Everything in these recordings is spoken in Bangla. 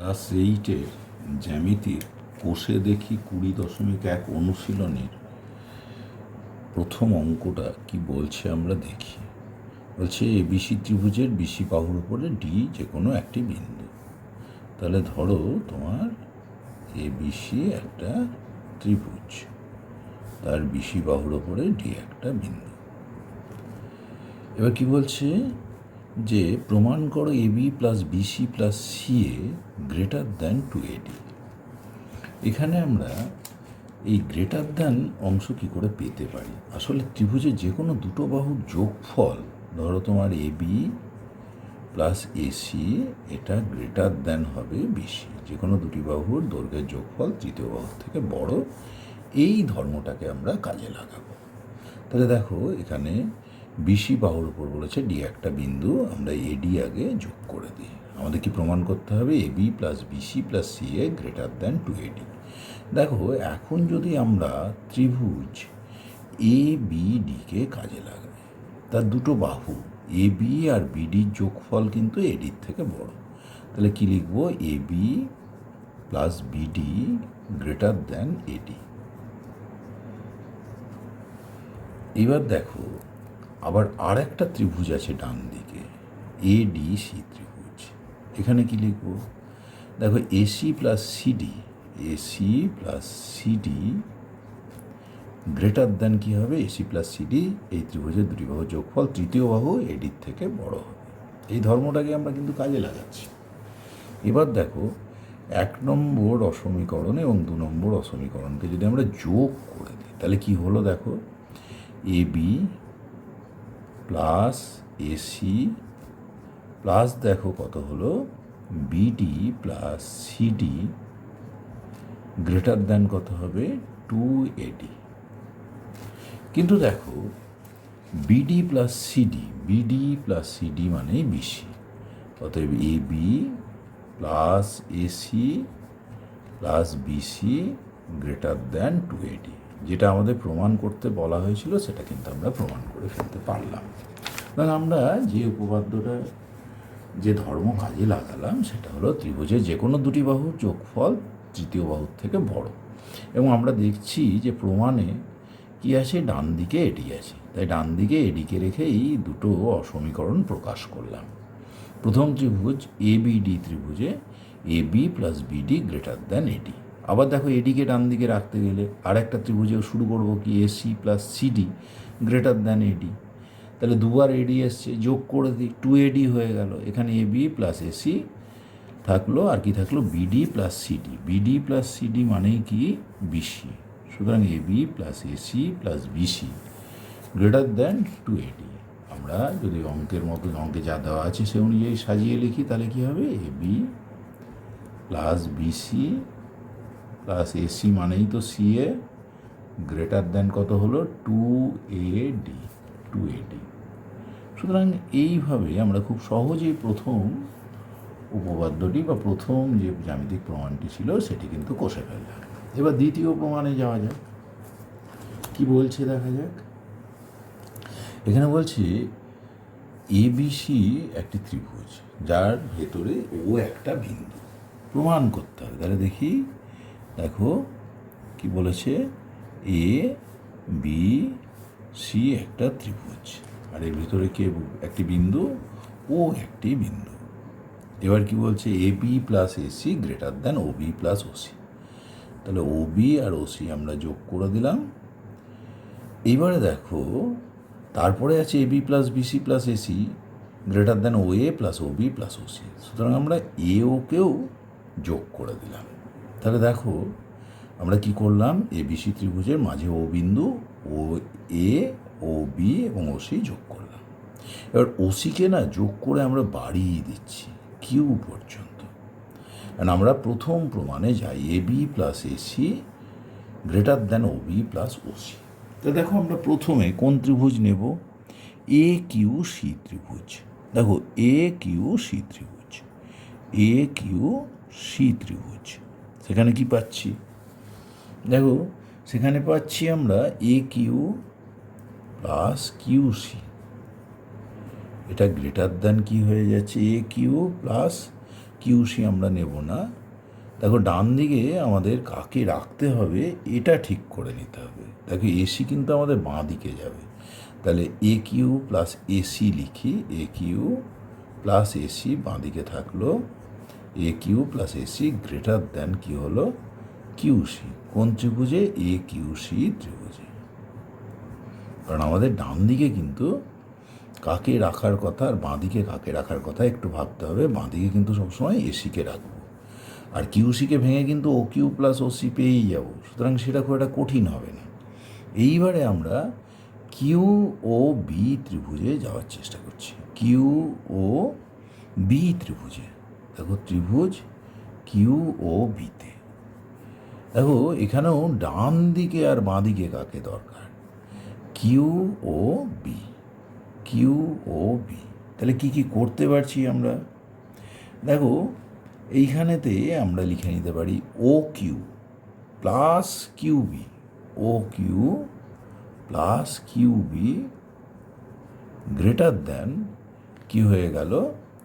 ক্লাস এইটের জ্যামিতির কোষে দেখি কুড়ি দশমিক এক অনুশীলনের প্রথম অঙ্কটা কি বলছে আমরা দেখি। বলছে এ বিসি ত্রিভুজের বিসি বাহুর উপরে ডি যে কোনো একটি বিন্দু। তাহলে ধরো তোমার এ বিসি একটা ত্রিভুজ, তার বিসি বাহুর উপরে ডি একটা বিন্দু। এবার কি বলছে? যে প্রমাণ করো A B plus BC plus C A greater than two AD এখানে আমরা এই গ্রেটার দ্যান অংশ কি করে পেতে পারি? আসলে ত্রিভুজের যে কোনো দুটো বাহুর যোগফল, ধরো তোমার এ বি প্লাস এসি এটা গ্রেটার দ্যান হবে বিসি যে কোনো দুটি বাহুর দৈর্ঘ্যের যোগফল তৃতীয় বাহুর থেকে বড়, এই ধর্মটাকে আমরা কাজে লাগাবো। তাহলে দেখো এখানে বিসি বাহুর উপর বলেছে ডি একটা বিন্দু, আমরা এডি আগে যোগ করে দিই। আমাদের কি প্রমাণ করতে হবে? A B plus BC plus C A greater than two AD দেখো, এখন যদি আমরা ত্রিভুজ এ বি ডিকে কাজে লাগাই, তার দুটো বাহু এ বি আর বিডির যোগফল কিন্তু এডির থেকে বড়। তাহলে কি লিখব? A B plus BD greater than AD এবার দেখো আবার আর একটা ত্রিভুজ আছে ডান দিকে এ ডি সি ত্রিভুজ। এখানে কি লিখব? দেখো AC plus CD AC plus CD greater than কী হবে? এসি প্লাস সিডি এই ত্রিভুজের দুটি বাহু যোগফল তৃতীয় বাহু এডির থেকে বড় হবে। এই ধর্মটাকে আমরা কিন্তু কাজে লাগাচ্ছি। এবার দেখো, এক নম্বর অসমীকরণ এবং দু নম্বর অসমীকরণকে যদি আমরা যোগ করে দিই, তাহলে কি হলো দেখো? A B plus AC, plus দেখো কত হলো? BD plus CD, greater than কত হবে? Two AD. কিন্তু দেখো, BD plus CD, BD plus CD মানে বিসি। অতএব A B plus AC plus BC greater than two AD. যেটা আমাদের প্রমাণ করতে বলা হয়েছিল, সেটা কিন্তু আমরা প্রমাণ করে ফেলতে পারলাম। কারণ আমরা যে উপপাদ্যটা, যে ধর্ম কাজে লাগালাম, সেটা হলো ত্রিভুজের যে কোনো দুটি বাহুর যোগফল তৃতীয় বাহুর থেকে বড়। এবং আমরা দেখছি যে প্রমাণে কি আছে? ডান দিকে এডি আছে। তাই ডান দিকে এডিকে রেখে এই দুটো অসমীকরণ প্রকাশ করলাম। প্রথম ত্রিভুজ A BD ত্রিভুজে A B plus BD greater than AD আবার দেখো এডিকে ডান দিকে রাখতে গেলে আর একটা ত্রিভুজেও শুরু করব কি AC plus CD greater than AD তাহলে দুবার এডি এসছে, যোগ করে দিই টু এডি হয়ে গেল। এখানে এ বি প্লাস এসি থাকল, আর কি থাকল? BD plus CD BD plus CD মানেই কি? বিসি সুতরাং A B plus AC plus BC greater than two AD আমরা যদি অঙ্কের মতো অঙ্কে যা দেওয়া আছে সে অনুযায়ী সাজিয়ে লিখি, তাহলে কী হবে? A B plus BC plus AC মানেই তো সি এ গ্রেটার দেন কত হলো? Two A D two A D সুতরাং এইভাবে আমরা খুব সহজেই প্রথম উপপাদ্যটি বা প্রথম যে জ্যামিতিক প্রমাণটি ছিল সেটি কিন্তু কষে ফেললাম। এবার দ্বিতীয় প্রমাণে যাওয়া যাক। কি বলছে দেখা যাক? এখানে বলছে এবিসি একটি ত্রিভুজ, যার ভেতরে ও একটা বিন্দু। প্রমাণ করতে হবে। তাহলে দেখি দেখো কি বলেছে? এ বি সি একটা ত্রিভুজ। আর এর ভিতরে কে একটি বিন্দু ও একটি বিন্দু। এবার কি বলছে? A B plus AC greater than O B plus OC তাহলে ও বি আর ওসি আমরা যোগ করে দিলাম। এইবারে দেখো, তারপরে আছে A B plus BC plus AC greater than O A plus O B plus OC সুতরাং আমরা এ ওকেও যোগ করে দিলাম। তাহলে দেখো, আমরা কি করলাম? এ বিসি ত্রিভুজের মাঝে ও বিন্দু, ও, এ, ও, বি এবং ও, সি যোগ করলাম। এবার ওসিকে না যোগ করে আমরা বাড়িয়ে দিচ্ছি কিউ পর্যন্ত। কারণ আমরা প্রথম প্রমাণে যাই, A, B plus AC greater than O, B plus OC তো দেখো আমরা প্রথমে কোন ত্রিভুজ নেব? এ, কিউ, সি ত্রিভুজ। দেখো, এ, কিউ, সি ত্রিভুজ। এ, কিউ, সি ত্রিভুজ। সেখানে কি পাচ্ছি? দেখো, সেখানে পাচ্ছি আমরা A Q plus Q C এটা গ্রেটার দ্যান কি হয়ে যাচ্ছে? এ কিউ প্লাস কিউসি আমরা নেব না। দেখো, ডান দিকে আমাদের কাকে রাখতে হবে, এটা ঠিক করে নিতে হবে। দেখো এসি কিন্তু আমাদের বাঁ দিকে যাবে। তাহলে এ কিউ প্লাস এসি লিখি এ কিউ প্লাস এসি বাঁ দিকে থাকল। A Q plus AC greater than কি হলো? কিউসি কোন ত্রিভুজে? এ কিউসি ত্রিভুজে। কারণ আমাদের ডান দিকে কিন্তু কাকে রাখার কথা আর বাঁ দিকে কাকে রাখার কথা একটু ভাবতে হবে। বাঁ দিকে কিন্তু সবসময় এসিকে রাখব। আর কিউসিকে ভেঙে কিন্তু O Q plus O C পেয়েই যাব। সুতরাং সেটা খুব একটা কঠিন হবে না। এইবারে আমরা কিউ ও বি ত্রিভুজে যাওয়ার চেষ্টা করছি। কিউ ও বি ত্রিভুজে। দেখো ত্রিভুজ কিউ ও বিতে দেখো, এখানেও ডান দিকে আর বাঁ দিকে কাকে দরকার? Q O B Q O B তাহলে কি কি করতে পারছি আমরা? দেখো, এইখানেতে আমরা লিখে নিতে পারি O Q plus Q B O Q plus Q B greater than কি হয়ে গেল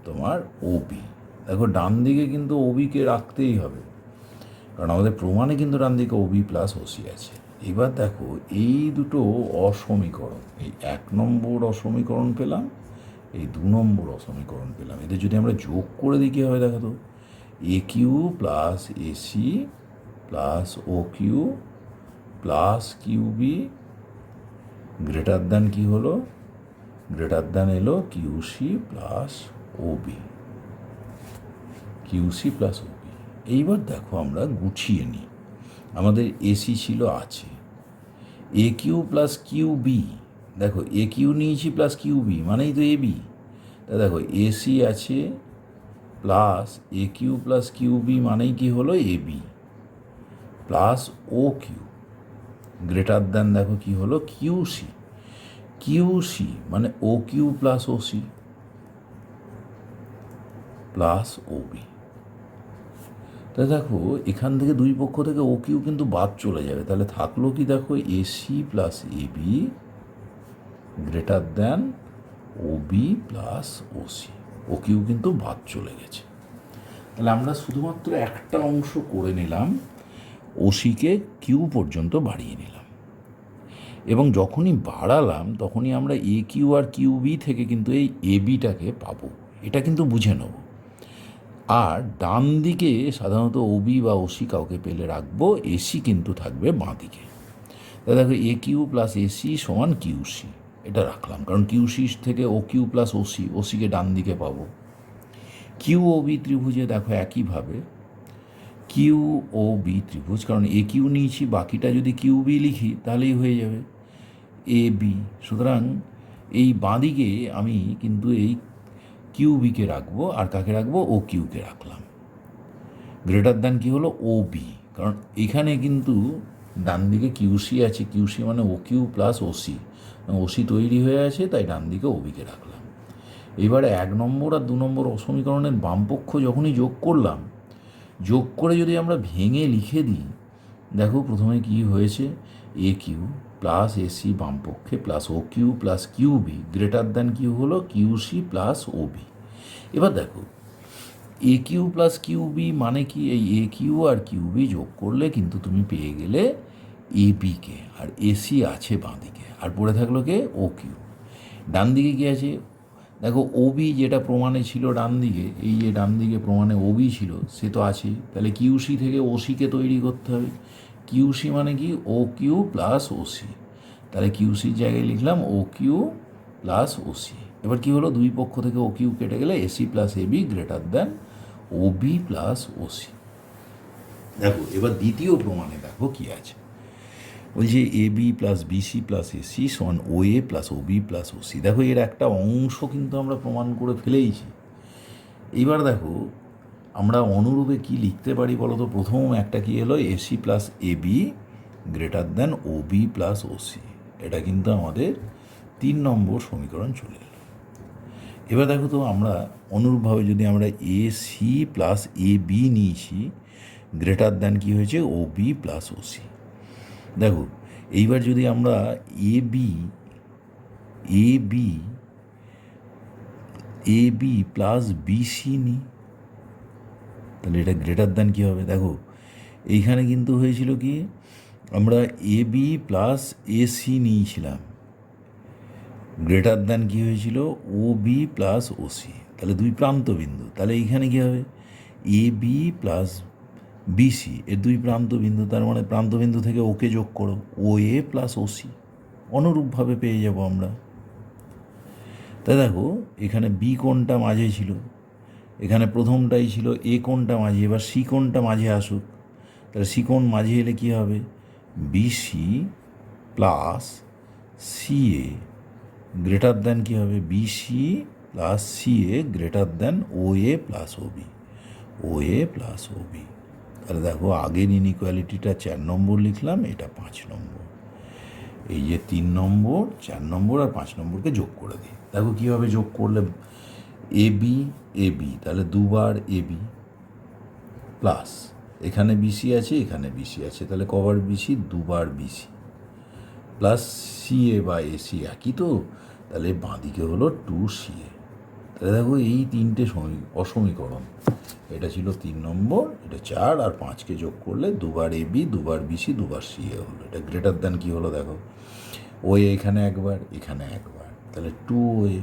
তোমার ওবি দেখো, ডান দিকে কিন্তু ওবিকে রাখতেই হবে। কারণ আমাদের প্রমাণে কিন্তু ডান দিকে ওবি প্লাস ওসি আছে। এবার দেখো, এই দুটো অসমীকরণ, এই এক নম্বর অসমীকরণ পেলাম, এই দু নম্বর অসমীকরণ পেলাম। এদের যদি আমরা যোগ করে দিই কী হবে দেখো তো A Q plus AC plus O Q plus QB greater than কী হলো? গ্রেটার দ্যান এলো QC plus OB QC plus OB এইবার দেখো আমরা গুছিয়ে নিই। আমাদের এসি ছিল আছে। A Q plus Q B দেখো এ কিউ নিয়েছি প্লাস কিউ বি মানেই তো এ বি তা দেখো এসি আছে plus A Q plus Q B মানেই কি হলো A B plus O Q greater than দেখো কি হলো কিউসি কিউসি মানে O Q plus O C plus O B তা দেখো, এখান থেকে দুই পক্ষ থেকে ও কিউ কিন্তু বাদ চলে যাবে। তাহলে থাকল কি দেখো AC plus A B greater than O B plus O C O Q কিন্তু বাদ চলে গেছে। তাহলে আমরা শুধুমাত্র একটা অংশ করে নিলাম ওসিকে কিউ পর্যন্ত বাড়িয়ে নিলাম। এবং যখনই বাড়ালাম, তখনই আমরা এ কিউ আর কিউ বি থেকে কিন্তু এই এ বিটাকে পাবো। এটা কিন্তু বুঝে নেব। আর ডান দিকে সাধারণত ওবি বা ওসি কাউকে পেলে রাখব, এসি কিন্তু থাকবে বাঁ দিকে। দেখো, এ কিউ প্লাস এসি সমান কিউসি এটা রাখলাম, কারণ কিউসি থেকে O Q plus O C, ওসিকে ডান দিকে পাবো। কিউ ও বি ত্রিভুজে দেখো একইভাবে, কিউ ও বি ত্রিভুজ, কারণ এ কিউ নিয়েছি, বাকিটা যদি কিউ বি লিখি তাহলেই হয়ে যাবে। এ বি, সুতরাং এই বাঁদিকে আমি কিন্তু এই কিউ বিকে রাখব আর কাকে রাখব? ও কিউকে রাখলাম। গ্রেটার দ্যান কি হলো? ও বি কারণ এখানে কিন্তু ডান দিকে কিউসি আছে। কিউসি মানে O Q plus OC OC তৈরি হয়ে আছে, তাই ডান দিকে ওবিকে রাখলাম। এবারে এক নম্বর আর দু নম্বর অসমীকরণের বামপক্ষ যখনই যোগ করলাম, যোগ করে যদি আমরা ভেঙে লিখে দিই, দেখো প্রথমে কি হয়েছে? A Q plus AC বামপক্ষে plus O Q plus Q B greater than Q হলো কিউসি প্লাস ও বি এবার দেখো A Q plus Q B মানে কি? এই এ কিউ আর কিউ বি যোগ করলে কিন্তু তুমি পেয়ে গেলে এ বিকে আর এসি আছে বাঁ দিকে আর পড়ে থাকল কে? ও কিউ ডান দিকে কি আছে? দেখো ওবি যেটা প্রমাণে ছিল ডান দিকে, এই যে ডান দিকে প্রমাণে ওবি ছিল, সে তো আছেই। তাহলে কিউসি থেকে ওসিকে তৈরি করতে হবে। কিউসি মানে কি? ও কিউ প্লাস ওসি তাহলে কিউসির জায়গায় লিখলাম ও কিউ প্লাস ওসি এবার কি হলো? দুই পক্ষ থেকে ও কিউ কেটে গেলে AC plus AB greater than O B plus OC দেখো, এবার দ্বিতীয় প্রমাণে দেখো কি আছে। বলছে A B plus BC plus AC সমান O A plus O B plus O C দেখো এর একটা অংশ কিন্তু আমরা প্রমাণ করে ফেলেইছি। এইবার দেখো আমরা অনুরূপে কি লিখতে পারি বলো তো প্রথম একটা কি এলো? AC plus A B greater than O B plus O C এটা কিন্তু আমাদের তিন নম্বর সমীকরণ চলে এলো। এবার দেখো তো আমরা অনুরূপভাবে যদি আমরা A C plus A B নিয়েছি, গ্রেটার দ্যান কি হয়েছে? O B plus O C দেখো, এইবার যদি আমরা A B A B A B plus BC নিই তাহলে এটা গ্রেটার দ্যান কী হবে? দেখো, এইখানে কিন্তু হয়েছিল কি, আমরা A B plus A C নিয়েছিলাম। গ্রেটার দ্যান কী হয়েছিল? O B plus O C তাহলে দুই প্রান্ত বিন্দু। তাহলে এইখানে কী হবে? এ বি প্লাস বিসি এর দুই প্রান্ত বিন্দু, তার মানে প্রান্ত বিন্দু থেকে ওকে যোগ করো। ও এ প্লাস ও সি অনুরূপভাবে পেয়ে যাব আমরা। তাই দেখো, এখানে বি কোণটা মাঝে ছিল? এখানে প্রথমটাই ছিল এ কোনটা মাঝে, এবার সি কোণটা মাঝে আসুক। তাহলে সি কোণ মাঝে এলে কী হবে? BC plus C A greater than কী হবে? BC plus C A greater than O A plus O B O A plus O B তাহলে দেখো, আগের ইনইকুয়ালিটিটা চার নম্বর লিখলাম, এটা পাঁচ নম্বর। এই যে তিন নম্বর, চার নম্বর আর পাঁচ নম্বরকে যোগ করে দিই। দেখো কীভাবে যোগ করলে এ বি এ বি তাহলে দুবার এ বি প্লাস এখানে বিসি আছে, এখানে বিসি আছে, তাহলে কবার বিসি দুবার বিসি প্লাস সি এ বা এসি একই তো? তাহলে বাঁদিকে হলো টু সি এ তাহলে দেখো এই তিনটে সমী, অসমীকরণ। এটা ছিল তিন নম্বর, এটা চার, আর পাঁচকে যোগ করলে দুবার এ বি দুবার বিসি দুবার সি এ হলো। এটা গ্রেটার দ্যান কী হলো দেখো? ও এখানে একবার এখানে একবার। তাহলে টু ও এ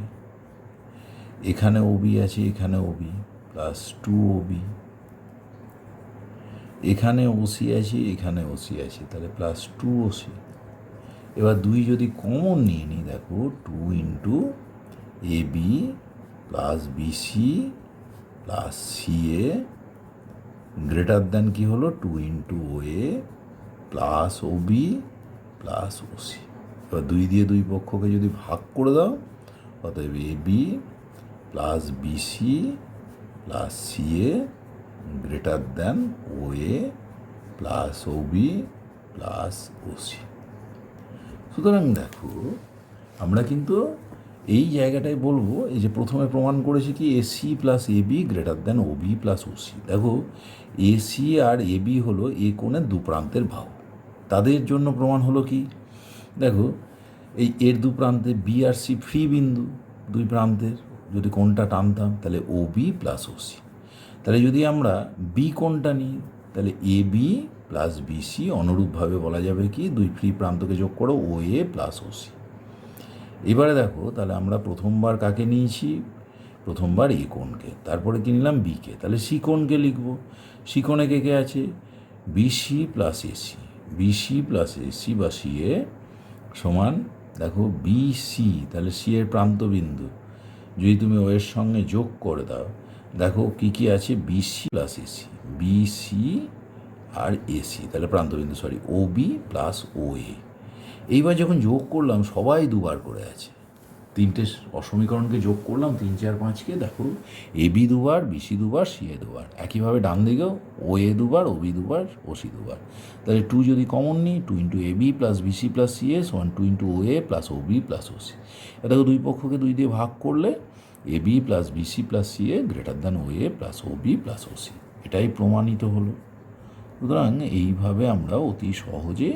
এখানে ওবি আছে, এখানে ওবি প্লাস টু ওবি এখানে ওসি আছে, এখানে ওসি আছে, তাহলে প্লাস টু ওসি এবার দুই যদি কমন নিয়ে নিই, দেখো two into A B plus BC plus C A greater than কী হলো? Two into O A plus O B plus O C এবার দুই দিয়ে দুই পক্ষকে যদি ভাগ করে দাও, অতএব A B plus BC plus C A greater than O A plus O B plus O C সুতরাং দেখো, আমরা কিন্তু এই জায়গাটায় বলব, এই যে প্রথমে প্রমাণ করেছি কি AC plus A B greater than O B plus O C দেখো এসি আর এ বি হলো এ কোণের দু প্রান্তের বাহু তাদের জন্য প্রমাণ হলো কি? দেখো, এই এর দু প্রান্তে বি আর সি ফ্রি বিন্দু দুই প্রান্তের। যদি কোনটা টানতাম, তাহলে O B plus O C তাহলে যদি আমরা বি কোনটা নিই, তাহলে এ বি প্লাস বিসি অনুরূপভাবে বলা যাবে কি, দুই ফ্রি প্রান্তকে যোগ করো ও এ প্লাস ও সি এবারে দেখো, তাহলে আমরা প্রথমবার কাকে নিয়েছি? প্রথমবার এ কোণকে। তারপরে কি নিলাম? বিকে তাহলে সি কোণকে লিখব। সি কোণে কে কে আছে? BC plus AC BC plus AC বা সি এ সমান, দেখো বিসি তাহলে সি এর প্রান্তবিন্দু। যদি তুমি ওয়ের সঙ্গে যোগ করে দাও, দেখো কি কি আছে বিসি প্লাস এসি বিসি আর এসি তাহলে প্রান্তবিন্দু sorry O B plus O A এইবার যখন যোগ করলাম, সবাই দুবার করে আছে। তিনটে অসমীকরণকে যোগ করলাম, তিন, চার, পাঁচকে, দেখো, এ বি দুবার বিসি দুবার, সি এ দুবার। একইভাবে ডান দিকেও, ও এ দুবার, ও বি দুবার, ও সি দুবার। তাহলে টু যদি কমন নিই, two into A B plus BC plus C A সমান two into O A plus O B plus O C. দেখো, দুই পক্ষকে দুই দিয়ে ভাগ করলে, A B plus BC plus C A greater than O A plus O B plus O C. এটাই প্রমাণিত হলো। সুতরাং এইভাবে আমরা অতি সহজে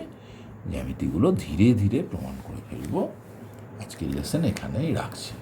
জ্যামিতিগুলো ধীরে ধীরে প্রমাণ করে ফেলব। আজকের লেসন এখানেই রাখছি।